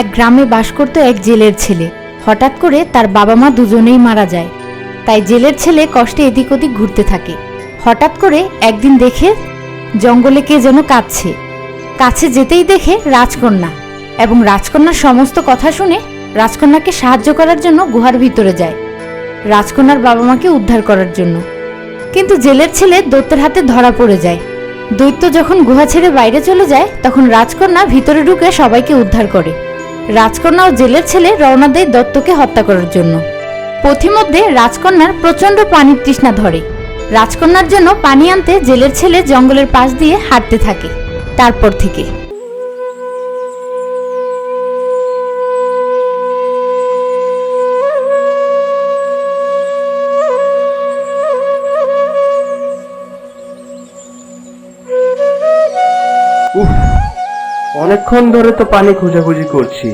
এক গ্রামে বাস করত এক জেলের ছেলে। হঠাৎ করে তার বাবা মা দুজনেই মারা যায়। তাই জেলের ছেলে কষ্টে এদিক ওদিক ঘুরতে থাকে। হঠাৎ করে একদিন দেখে জঙ্গলে কে যেন কাঁদছে। কাছে যেতেই দেখে রাজকন্যা এবং রাজকন্যার সমস্ত কথা শুনে রাজকন্যাকে সাহায্য করার জন্য গুহার ভিতরে যায়। রাজকন্যার বাবা মাকে উদ্ধার করার জন্য। কিন্তু জেলের ছেলে দৈত্যের হাতে ধরা পড়ে যায়। দৈত্য যখন গুহা ছেড়ে বাইরে চলে যায়, তখন রাজকন্যা ভিতরে ঢুকে সবাইকে উদ্ধার করে। রাজকন্যা ও জেলের ছেলে রওনা দেয় দত্তকে হত্যা করার জন্য। পথিমধ্যে রাজকন্যার প্রচণ্ড পানির তৃষ্ণা ধরে। রাজকন্যার জন্য পানি আনতে জেলের ছেলে জঙ্গলের পাশ দিয়ে হাঁটতে থাকে, তারপর থেকে। উফ অনেকক্ষণ ধরে তো পানি খোঁজাখুঁজি করছি,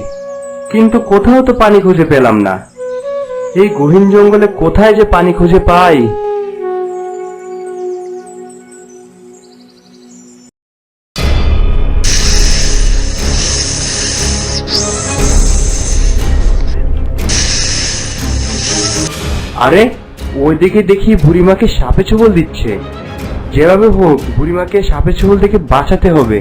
কিন্তু কোথাও তো পানি খুঁজে পেলাম না। এই গহীন জঙ্গলে কোথায় যে পানি খুঁজে পাই? আরে ওই ওইদিকে দেখি বুড়িমাকে সাপে ছবল দিচ্ছে। যেভাবে হোক, বুড়িমাকে সাপে ছবল থেকে বাঁচাতে হবে।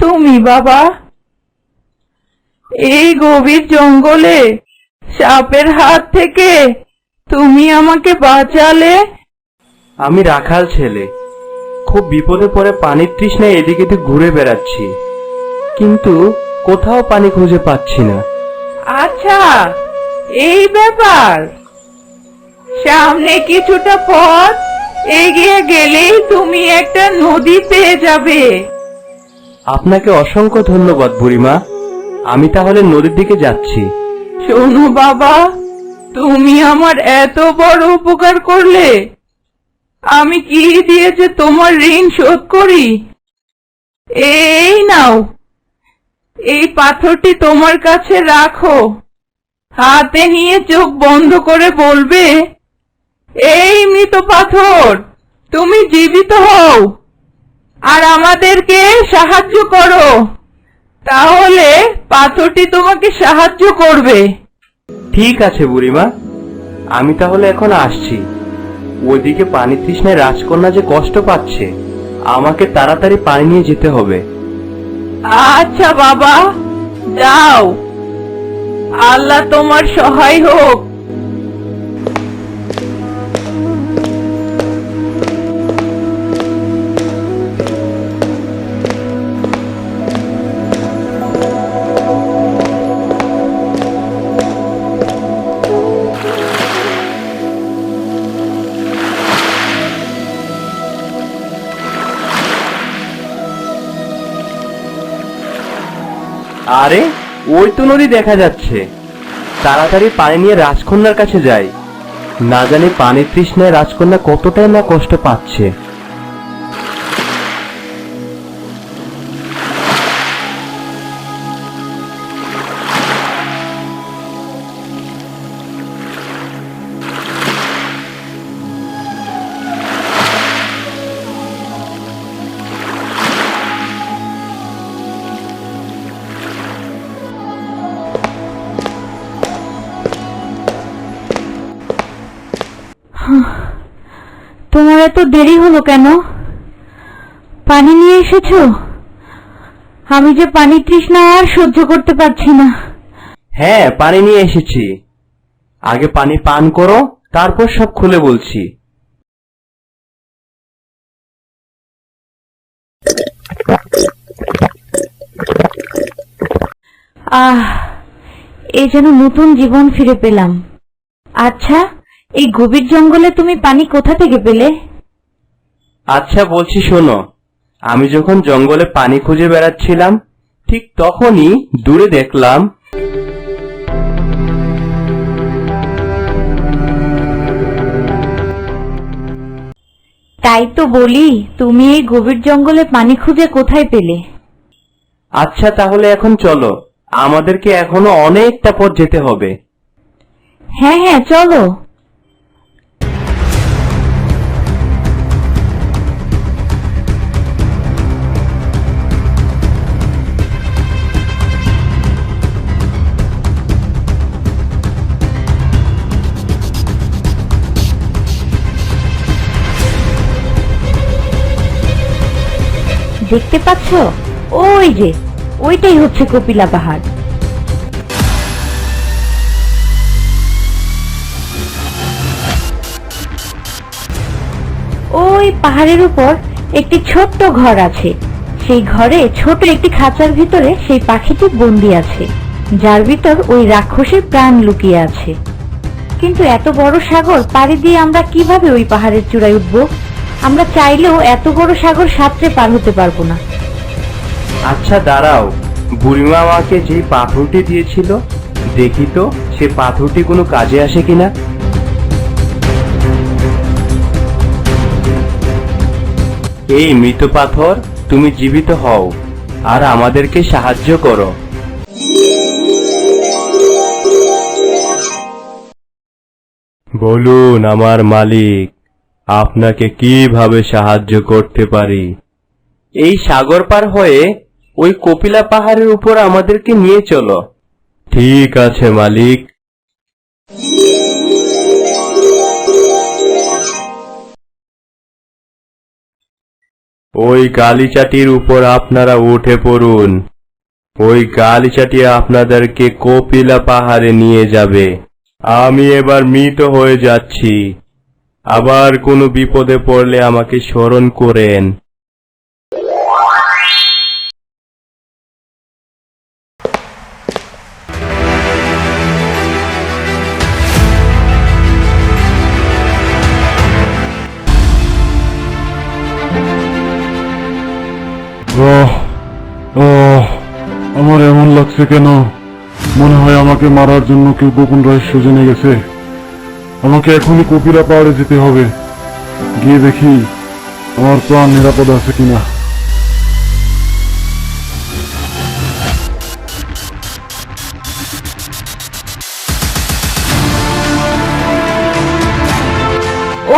তুমি বাবা। এই গভীর জঙ্গলে সাপের হাত থেকে তুমি আমাকে বাঁচালে? আমি রাখাল ছেলে। খুব বিপদে পড়ে পানির তৃষ্ণায় এদিকে এদিক ঘুরে বেড়াচ্ছি। কিন্তু কোথাও পানি খুঁজে পাচ্ছি না। আচ্ছা এই ব্যাপার। সামনে কিছুটা পথ এগিয়ে গেলেই তুমি একটা নদী পেয়ে যাবে। আপনাকে অসংখ্য ধন্যবাদ বুড়িমা। আমি তাহলে নদীর দিকে যাচ্ছি। শোনো বাবা, তুমি আমার এত বড় উপকার করলে। আমি কি দিয়ে যে তোমার ঋণ শোধ করি? এই নাও। এই পাথরটি তোমার কাছে রাখো। হাতে নিয়ে চোখ বন্ধ করে বলবে, এই মৃত পাথর, তুমি জীবিত হও। আর আমাদেরকে সাহায্য করো। তাহলে পাথরটি তোমাকে সাহায্য করবে। ঠিক আছে বুড়িমা। আমি তাহলে এখন আসছি। ওইদিকে পানি তৃষ্ণায় রাজকন্যা যে কষ্ট পাচ্ছে আমাকে তাড়াতাড়ি পানি নিয়ে যেতে হবে। আচ্ছা বাবা যাও। আল্লাহ তোমার সহায় হোক। নদী দেখা যাচ্ছে। তাড়াতাড়ি পানি নিয়ে রাজকন্যার কাছে যায় না জানি পানির তৃষ্ণায় রাজকন্যা কতটাই না কষ্ট পাচ্ছে। এত দেরি হলো কেন? পানি নিয়ে এসেছ? আমি যে পানি তৃষ্ণা আর সহ্য করতে পারছি না। হ্যাঁ পানি নিয়ে এসেছি। আগে পানি পান করো তারপর সব খুলে বলছি। আহ এই যেন নতুন জীবন ফিরে পেলাম। আচ্ছা এই গভীর জঙ্গলে তুমি পানি কোথা থেকে পেলে? আচ্ছা বলছি শোনো। আমি যখন জঙ্গলে পানি খুঁজে বেড়াচ্ছিলাম ঠিক তখনই দূরে দেখলাম তাই তো বলি তুমি এই গভীর জঙ্গলে পানি খুঁজে কোথায় পেলে? আচ্ছা তাহলে এখন চলো। আমাদেরকে এখনও অনেকটা পথ যেতে হবে। হ্যাঁ হ্যাঁ চলো। দেখতে পাচ্ছ? ওই যে, ওইটাই হচ্ছে কপিলা পাহাড়। ওই পাহাড়ের উপর একটি ছোট্ট ঘর আছে। সেই ঘরে ছোট একটি খাঁচার ভিতরে সেই পাখিটি বন্দি আছে, যার ভিতর ওই রাক্ষসের প্রাণ লুকিয়ে আছে। কিন্তু এত বড় সাগর, পাড়ি দিয়ে আমরা কীভাবে ওই পাহাড়ের চূড়ায় উঠবো? আমরা চাইলেও এত বড় সাগর সাঁতরে পার হতে পারব না। আচ্ছা দাঁড়াও। বুড়িমা আমাকে যে পাথরটি দিয়েছিল, দেখি তো সে পাথরটি কোনো কাজে আসে কিনা। এই মৃত পাথর, তুমি জীবিত হও আর আমাদেরকে সাহায্য করো। বলুন, আমার মালিক। আপনাকে কীভাবে সাহায্য করতে পারি? এই সাগর পার হয়ে ওই কপিলা পাহাড়ের উপর আমাদেরকে নিয়ে চলো। ঠিক আছে মালিক। ওই গালিচাটির উপর আপনারা উঠে পড়ুন। ওই গালিচাটি আপনাদেরকে কপিলা পাহাড়ে নিয়ে যাবে। আমি এবার মৃত হয়ে যাচ্ছি। আবার কোনো বিপদে পড়লে আমাকে স্মরণ করেন। আমার এমন লাগছে কেন? মনে হয় আমাকে মারার জন্য কেউ গোপন রহস্য জেনে গেছে। আমাকে এখনই কপিরা পাহাড়ে যেতে হবে। গিয়ে দেখি আমার প্রাণ নিরাপদ আছে কিনা।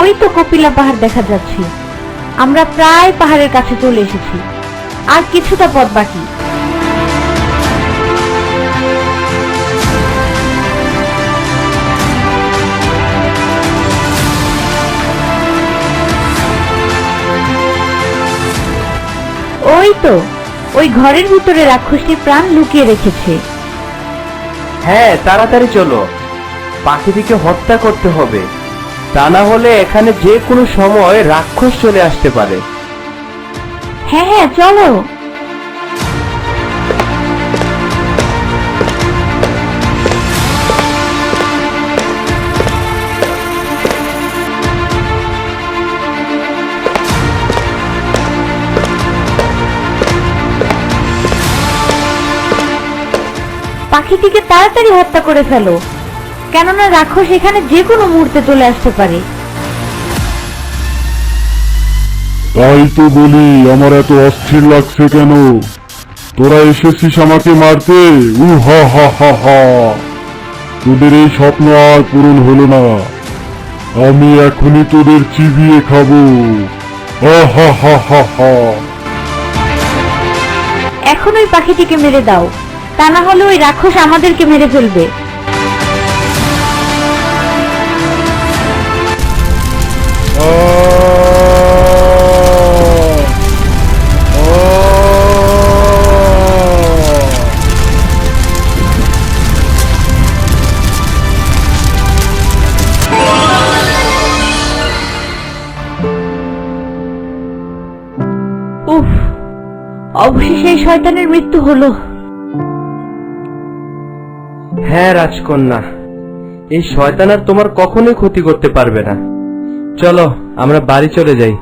ওই তো কপিলা পাহাড় দেখা যাচ্ছে। আমরা প্রায় পাহাড়ের কাছে চলে এসেছি। আর কিছুটা পথ বাকি। তো? ওই ঘরের ভিতরে রাক্ষসটি প্রাণ লুকিয়ে রেখেছে। হ্যাঁ তাড়াতাড়ি চলো। পাখিটিকে হত্যা করতে হবে। তা না হলে এখানে যে কোনো সময় রাক্ষস চলে আসতে পারে। হ্যাঁ হ্যাঁ চলো। পাখিটিকে তাড়াতাড়ি হত্যা করে ফেলো। কেননা রাক্ষস এখানে যে কোনো মুহূর্তে চলে আসতে পারে। তাই তো বলি আমার এত অস্থির লাগছে কেন? তোরা এসেছিস আমাকে মারতে? উ হা হা হা হা। তোদের এই স্বপ্ন আর পূরণ হলো না। আমি এখনই তোদের চিবিয়ে খাব। হা হা হা হা হা। এখন ওই পাখিটিকে মেরে দাও। তা না হলে ওই রাক্ষস আমাদেরকে মেরে ফেলবে। উফ অবশেষে শয়তানের মৃত্যু হলো। হ্যাঁ রাজকন্যা, এই শয়তান আর তোমার কখনোই ক্ষতি করতে পারবে না। চলো, আমরা বাড়ি চলে যাই।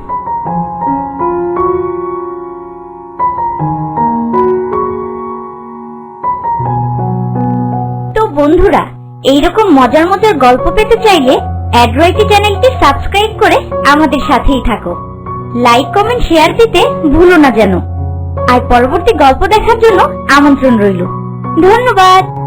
তো বন্ধুরা, এইরকম মজার মজার গল্প পেতে চাইলে অ্যাড্রয়েড চ্যানেলটি সাবস্ক্রাইব করে আমাদের সাথেই থাকো। লাইক, কমেন্ট, শেয়ার দিতে ভুলো না যেন। আর পরবর্তী গল্প দেখার জন্য আমন্ত্রণ রইল। ধন্যবাদ!